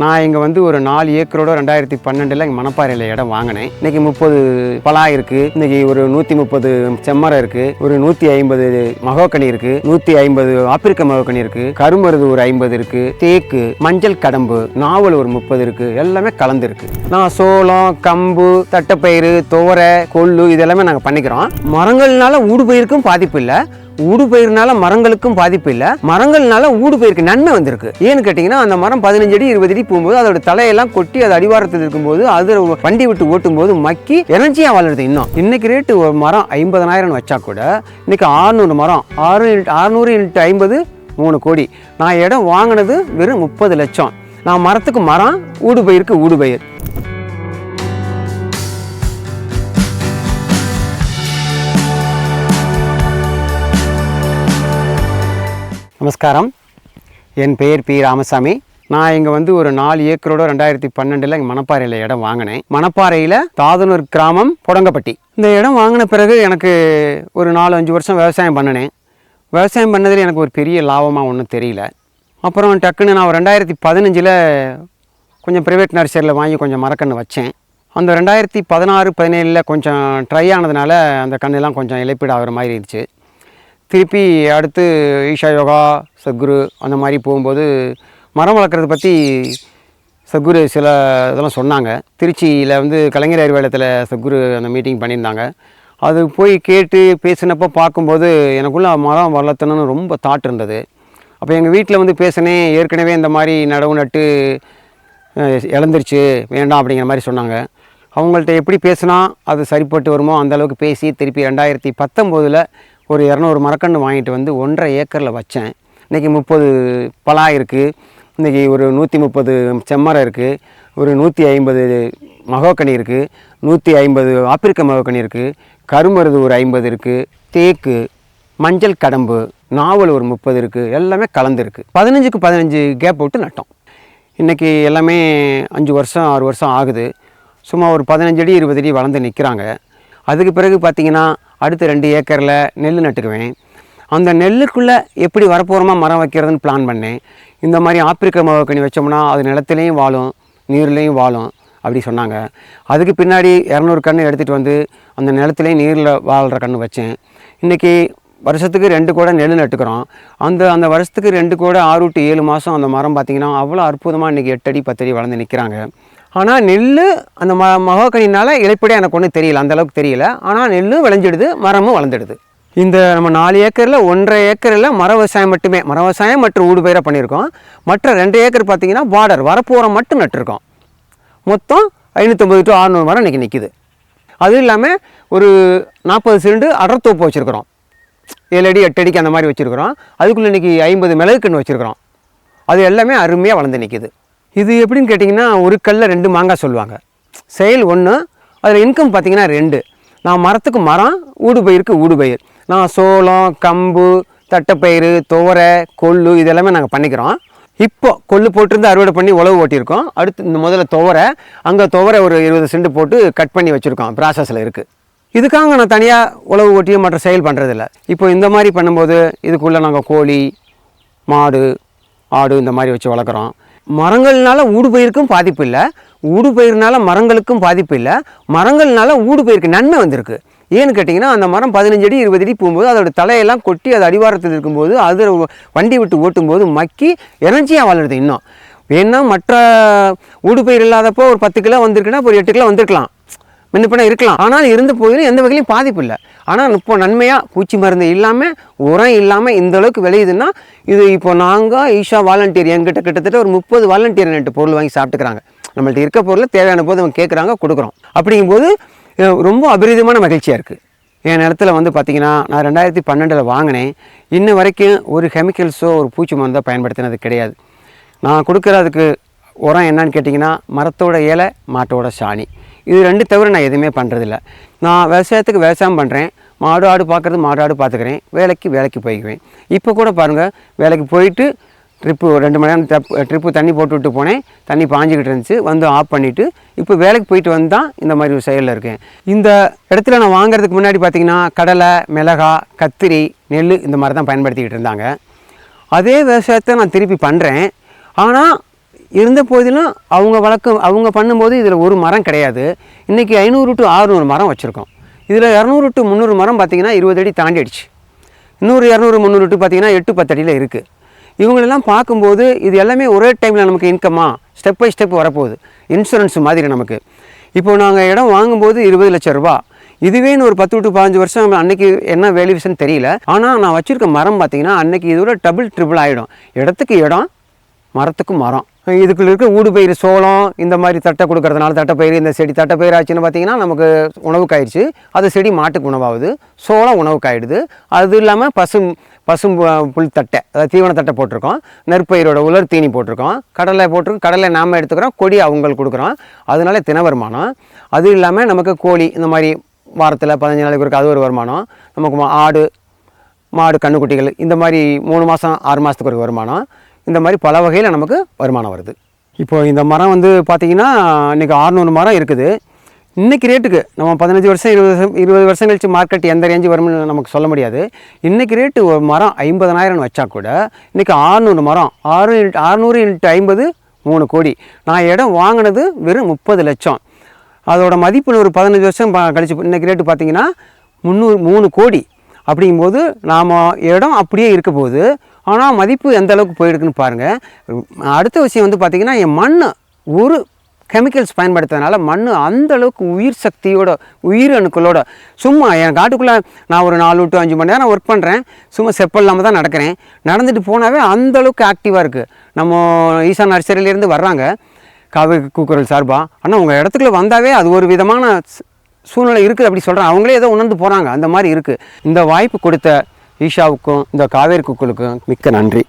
நான் இங்கே வந்து ஒரு நாலு ஏக்கரோட ரெண்டாயிரத்தி பன்னெண்டில் இங்கே மணப்பாறையில் இடம் வாங்கினேன். இன்றைக்கி முப்பது பலா இருக்குது இன்னைக்கு ஒரு நூற்றி முப்பது செம்மரம் இருக்குது ஒரு நூற்றி ஐம்பது மகோக்கனி இருக்குது நூற்றி ஐம்பது ஆப்பிரிக்க மகோக்கனி இருக்குது கருமருது ஒரு ஐம்பது இருக்குது தேக்கு மஞ்சள் கடம்பு நாவல் ஒரு முப்பது இருக்குது எல்லாமே கலந்துருக்கு நான் சோளம் கம்பு தட்டைப்பயிறு துவரை கொள்ளு இதெல்லாமே நாங்கள் பண்ணிக்கிறோம். மரங்கள்னால ஊடுபயிருக்கும் பாதிப்பு இல்லை. ஊடுபயிர்னால மரங்களுக்கும் பாதிப்பு இல்லை. மரங்கள்னால ஊடுபயிருக்கு நன்மை வந்திருக்கு. ஏன்னு கேட்டிங்கன்னா அந்த மரம் பதினஞ்சு அடி இருபது அடி போகும்போது அதோட தலையெல்லாம் கொட்டி அது அடிவாரத்தில் இருக்கும்போது அது வண்டி விட்டு ஓட்டும்போது மக்கி எனர்ஜியாக வளருது இன்னும். இன்னைக்கு ரேட்டு ஒரு மரம் ஐம்பதனாயிரம் வச்சா கூட இன்னைக்கு ஆறுநூறு மரம் ஆறு ஆறுநூறு இன்ட்டு ஐம்பது மூணு கோடி. நான் இடம் வாங்கினது வெறும் முப்பது லட்சம். நான் மரத்துக்கு மரம் ஊடுபயிருக்கு ஊடுபயிர் நமஸ்காரம். என் பெயர் பி. ராமசாமி. நான் இங்கே வந்து ஒரு நாலு ஏக்கரோட ரெண்டாயிரத்தி பன்னெண்டில் இங்கே மணப்பாறையில் இடம் வாங்கினேன். மணப்பாறையில் தாதனூர் கிராமம் புடங்கப்பட்டி. இந்த இடம் வாங்கின பிறகு எனக்கு ஒரு நாலு அஞ்சு வருஷம் விவசாயம் பண்ணினேன். விவசாயம் பண்ணதில் எனக்கு ஒரு பெரிய லாபமாக ஒன்றும் தெரியல. அப்புறம் டக்குன்னு நான் ரெண்டாயிரத்தி பதினஞ்சில் கொஞ்சம் ப்ரைவேட் நர்சரியில் வாங்கி கொஞ்சம் மரக்கன்று வச்சேன். அந்த ரெண்டாயிரத்தி பதினாறு பதினேழில் கொஞ்சம் ட்ரை ஆனதுனால அந்த கண்ணெல்லாம் கொஞ்சம் இழப்பீடு ஆகிற மாதிரி இருந்துச்சு. திருப்பி அடுத்து ஈஷா யோகா சத்குரு அந்த மாதிரி போகும்போது மரம் வளர்க்குறத பற்றி சத்குரு சில இதெல்லாம் சொன்னாங்க. திருச்சியில் வந்து கலைஞர் அறிவாலயத்தில் சத்குரு அந்த மீட்டிங் பண்ணியிருந்தாங்க. அது போய் கேட்டு பேசினப்போ பார்க்கும்போது எனக்குள்ளே மரம் வளர்த்தணும்னு ரொம்ப தாட் இருந்தது. அப்போ எங்கள் வீட்டில் வந்து பேசினேன் ஏற்கனவே இந்த மாதிரி நடவு நட்டு இழந்துருச்சு வேண்டாம் அப்படிங்கிற மாதிரி சொன்னாங்க. அவங்கள்ட்ட எப்படி பேசினா அது சரிப்பட்டு வருமோ அந்த அளவுக்கு பேசி திருப்பி ரெண்டாயிரத்தி பத்தொம்போதில் ஒரு இரநூறு மரக்கன்று வாங்கிட்டு வந்து ஒன்றரை ஏக்கரில் வச்சேன். இன்றைக்கி முப்பது பலா இருக்குது இன்றைக்கி ஒரு நூற்றி முப்பது செம்மரம் இருக்குது ஒரு நூற்றி ஐம்பது மகோக்கனி இருக்குது நூற்றி ஐம்பது ஆப்பிரிக்க மகோக்கனி இருக்குது கருமருது ஒரு ஐம்பது இருக்குது தேக்கு மஞ்சள் கடம்பு நாவல் ஒரு முப்பது இருக்குது எல்லாமே கலந்துருக்கு. பதினஞ்சுக்கு பதினஞ்சு கேப் விட்டு நட்டோம். இன்றைக்கி எல்லாமே அஞ்சு வருஷம் ஆறு வருஷம் ஆகுது. சும்மா ஒரு பதினஞ்சு அடி இருபது அடி வளர்ந்து நிற்கிறாங்க அதுக்கு பிறகு பார்த்திங்கன்னா அடுத்து ரெண்டு ஏக்கரில் நெல் நட்டுக்குவேன். அந்த நெல்லுக்குள்ளே எப்படி வரப்போகிறோமா மரம் வைக்கிறதுன்னு பிளான் பண்ணேன். இந்த மாதிரி ஆப்பிரிக்க மகக்கணி வச்சோம்னா அது நிலத்துலேயும் வாழும் நீர்லேயும் வாழும் அப்படி சொன்னாங்க. அதுக்கு பின்னாடி இரநூறு கன்று எடுத்துகிட்டு வந்து அந்த நிலத்துலேயும் நீரில் வாழ்கிற கன்று வச்சேன். இன்றைக்கி வருஷத்துக்கு ரெண்டு கூட நெல் நட்டுக்கிறோம். அந்த அந்த வருஷத்துக்கு ரெண்டு கூட ஆறு டு ஏழு மாதம் அந்த மரம் பார்த்திங்கன்னா அவ்வளோ அற்புதமாக இன்றைக்கி எட்டடி பத்தடி வளர்ந்து நிற்கிறாங்க ஆனால் நெல் அந்த ம மகோக்கனினால இழைப்படியாக எனக்கு ஒன்றும் தெரியல அந்த அளவுக்கு தெரியல. ஆனால் நெல்லும் விளைஞ்சிடுது மரமும் வளர்ந்துடுது. இந்த நம்ம நாலு ஏக்கரில் ஒன்றரை ஏக்கரில் மர விவசாயம் மட்டுமே மர விவசாயம் மற்றும் ஊடுபயிராக பண்ணியிருக்கோம். மற்ற ரெண்டு ஏக்கர் பார்த்திங்கன்னா பார்டர் வரப்போரம் மட்டும் நட்டிருக்கோம். மொத்தம் ஐநூற்றம்பது டு அறநூறு மரம் இன்றைக்கி நிற்கிது அதுவும் இல்லாமல் ஒரு நாற்பது சிலிண்டு அடர்த்தோப்பு வச்சுருக்குறோம். ஏழு அடி எட்டு அடிக்கு அந்த மாதிரி வச்சுருக்குறோம். அதுக்குள்ளே இன்றைக்கி ஐம்பது மிளகு கன்று வச்சுருக்குறோம். அது எல்லாமே அருமையாக வளர்ந்து நிற்கிது இது எப்படின்னு கேட்டிங்கன்னா ஒரு கல்லில் ரெண்டு மாங்காய் சொல்லுவாங்க. செயல் ஒன்று அதில் இன்கம் பார்த்திங்கன்னா ரெண்டு. நான் மரத்துக்கு மரம் ஊடுபயிருக்கு ஊடுபயிர் நான் சோளம் கம்பு தட்டைப்பயிறு துவரை கொள்ளு இதெல்லாமே நாங்கள் பண்ணிக்கிறோம். இப்போ கொள்ளு போட்டிருந்து அறுவடை பண்ணி உழவு ஓட்டியிருக்கோம். அடுத்து இந்த முதல்ல துவரை அங்கே துவரை ஒரு இருபது சென்ட் போட்டு கட் பண்ணி வச்சுருக்கோம். ப்ராசஸில் இருக்குது இதுக்காக நான் தனியாக உழவு ஓட்டியோ மற்ற செயல் பண்ணுறதில்ல இப்போ இந்த மாதிரி பண்ணும்போது இதுக்குள்ளே நாங்கள் கோழி மாடு ஆடு இந்த மாதிரி வச்சு வளர்க்குறோம். மரங்கள்னால ஊடுபயிருக்கும் பாதிப்பு இல்லை. ஊடுபயிர்னால மரங்களுக்கும் பாதிப்பு இல்லை. மரங்கள்னால ஊடுபயிருக்கு நன்மை வந்திருக்கு. ஏன்னு கேட்டிங்கன்னா அந்த மரம் பதினஞ்சு அடி இருபது அடி போகும்போது அதோட தலையெல்லாம் கொட்டி அது அடிவாரத்தில் இருக்கும்போது அது வண்டி விட்டு ஓட்டும்போது மக்கி எனர்ஜியாக வளருது இன்னும். ஏன்னா மற்ற ஊடுபயிர் இல்லாதப்போ ஒரு பத்து கிலோ வந்திருக்குன்னா ஒரு எட்டு கிலோ வந்திருக்கலாம். முன்ன இருக்கலாம். ஆனால் இருந்து போயிலும் எந்த வகையிலும் பாதிப்பு இல்லை. ஆனால் இப்போ நன்மையாக பூச்சி மருந்து இல்லாமல் உரம் இல்லாமல் இந்த அளவுக்கு விளையுதுன்னா இது இப்போ நாங்கள் ஈஷா வாலண்டியர் என்கிட்ட கிட்டத்தட்ட ஒரு முப்பது வாலண்டியர் என்கிட்ட பொருள் வாங்கி சாப்பிட்டுக்கிறாங்க. நம்மள்ட்ட இருக்க பொருளை தேவையான போது அவங்க கேட்குறாங்க கொடுக்குறோம். அப்படிங்கும்போது ரொம்ப அபரிதமான மகிழ்ச்சியாக இருக்குது என் நிலத்தில் வந்து பார்த்திங்கன்னா நான் ரெண்டாயிரத்தி பன்னெண்டில் வாங்கினேன். இன்ன வரைக்கும் ஒரு கெமிக்கல்ஸோ ஒரு பூச்சி மருந்தோ பயன்படுத்தினது கிடையாது. நான் கொடுக்குறதுக்கு உரம் என்னன்னு கேட்டிங்கன்னா மரத்தோட இலை மாட்டோட சாணி. இது ரெண்டு தவிர நான் எதுவுமே பண்ணுறதில்ல நான் விவசாயத்துக்கு விவசாயம் பண்ணுறேன் மாடு ஆடு பார்க்குறது மாடு ஆடு பார்த்துக்கிறேன். வேலைக்கு வேலைக்கு போய்க்குவேன். இப்போ கூட பாருங்கள் வேலைக்கு போயிட்டு ட்ரிப்பு ரெண்டு மணி நேரம் ட்ரிப் ட்ரிப்பு தண்ணி போட்டு விட்டு போனேன். தண்ணி பாஞ்சிக்கிட்டு இருந்துச்சு. வந்து ஆஃப் பண்ணிவிட்டு இப்போ வேலைக்கு போயிட்டு வந்து தான் இந்த மாதிரி ஒரு செயலில் இருக்கேன். இந்த இடத்துல நான் வாங்குறதுக்கு முன்னாடி பார்த்திங்கன்னா கடலை மிளகா கத்திரி நெல் இந்த மாதிரி தான் பயன்படுத்திக்கிட்டு இருந்தாங்க. அதே விவசாயத்தை நான் திருப்பி பண்ணுறேன் ஆனால் இருந்த போதிலும் அவங்க வழக்கம் அவங்க பண்ணும்போது இதில் ஒரு மரம் கிடையாது. இன்றைக்கி ஐநூறு டு ஆறுநூறு மரம் வச்சுருக்கோம். இதில் இரநூறு டு முந்நூறு மரம் பார்த்திங்கன்னா இருபது அடி தாண்டிடுச்சு. இன்னொரு இரநூறு முந்நூறு டு பார்த்திங்கன்னா எட்டு பத்து அடியில் இருக்குது இவங்களெல்லாம் பார்க்கும்போது இது எல்லாமே ஒரே டைமில் நமக்கு இன்கம்மா ஸ்டெப் பை ஸ்டெப் வரப்போகுது. இன்சூரன்ஸ் மாதிரி நமக்கு. இப்போ நாங்கள் இடம் வாங்கும்போது இருபது லட்சம் ரூபா. இதுவேன்னு ஒரு பத்து டு பதினஞ்சு வருஷம் அன்னைக்கு என்ன வேல்யூஷன் தெரியல. ஆனால் நான் வச்சுருக்க மரம் பார்த்தீங்கன்னா அன்னைக்கு இதோட டபுள் ட்ரிபிள் ஆகிடும் இடத்துக்கு இடம் மரத்துக்கு மரம். இதுக்குள்ள இருக்க ஊடுபயிர் சோளம் இந்த மாதிரி தட்டை கொடுக்கறதுனால தட்டைப்பயிர் இந்த செடி தட்டைப்பயிர் ஆச்சுன்னு பார்த்தீங்கன்னா நமக்கு உணவுக்காயிடுச்சு அது செடி மாட்டுக்கு உணவாகுது. சோளம் உணவுக்காயிடுது. அது இல்லாமல் பசும் பசும் புல் தட்டை அதாவது தீவன தட்டை போட்டிருக்கோம். நெற்பயிரோட உலர் தீனி போட்டிருக்கோம். கடலை போட்டிருக்கோம் கடலை நாம் எடுத்துக்கிறோம். கொடி அவங்களுக்கு கொடுக்குறோம். அதனால தின வருமானம். அது இல்லாமல் நமக்கு கோழி இந்த மாதிரி வாரத்தில் பதினஞ்சு நாளைக்கு ஒருக்க அது ஒரு வருமானம். நமக்கு மா- ஆடு மாடு கண்ணுக்குட்டிகள் இந்த மாதிரி மூணு மாதம் ஆறு மாதத்துக்கு ஒரு வருமானம். இந்த மாதிரி பல வகையில் நமக்கு வருமானம் வருது. இப்போது இந்த மரம் வந்து பார்த்திங்கன்னா இன்றைக்கி ஆறுநூறு மரம் இருக்குது. இன்றைக்கி ரேட்டுக்கு நம்ம பதினஞ்சு வருஷம் இருபது வருஷம் இருபது வருஷம் கழிச்சு மார்க்கெட் எந்த ரேஞ்சு வரும்னு நமக்கு சொல்ல முடியாது. இன்றைக்கி ரேட்டு ஒரு மரம் ஐம்பதனாயிரம்னு வச்சா கூட இன்றைக்கி ஆறுநூறு மரம் ஆறு ஆறுநூறு இன்ட்டு ஐம்பது மூணு கோடி. நான் இடம் வாங்கினது வெறும் முப்பது லட்சம். அதோட மதிப்பு ஒரு பதினஞ்சு வருஷம் கழிச்சு இன்றைக்கி ரேட்டு பார்த்தீங்கன்னா முந்நூறு மூணு கோடி. அப்படிங்கும்போது நாம் இடம் அப்படியே இருக்க போகுது ஆனால் மதிப்பு எந்த அளவுக்கு போயிருக்குன்னு பாருங்கள் அடுத்த விஷயம் வந்து பார்த்திங்கன்னா என் மண் ஒரு கெமிக்கல்ஸ் பயன்படுத்துறதுனால மண் அந்த அளவுக்கு உயிர் சக்தியோட உயிர் அணுக்களோட சும்மா என் காட்டுக்குள்ளே நான் ஒரு நாலு டு அஞ்சு மணி நேரம் ஒர்க் பண்ணுறேன் சும்மா செப்பல் இல்லாமல் தான் நடக்கிறேன். நடந்துட்டு போனாவே அந்த அளவுக்கு ஆக்டிவாக இருக்குது நம்ம ஈசா நர்சரியிலேருந்து வர்றாங்க. காவிரி கூக்குரல் சார்பாக ஆனால் உங்கள் இடத்துக்குள்ள வந்தாவே அது ஒரு விதமான சூழ்நிலை இருக்குது அப்படி சொல்கிறாங்க அவங்களே ஏதோ உணர்ந்து போகிறாங்க அந்த மாதிரி இருக்குது இந்த வாய்ப்பு கொடுத்த ஈஷாவுக்கும் இந்த காவேரி குக்களுக்கும் மிக்க நன்றி.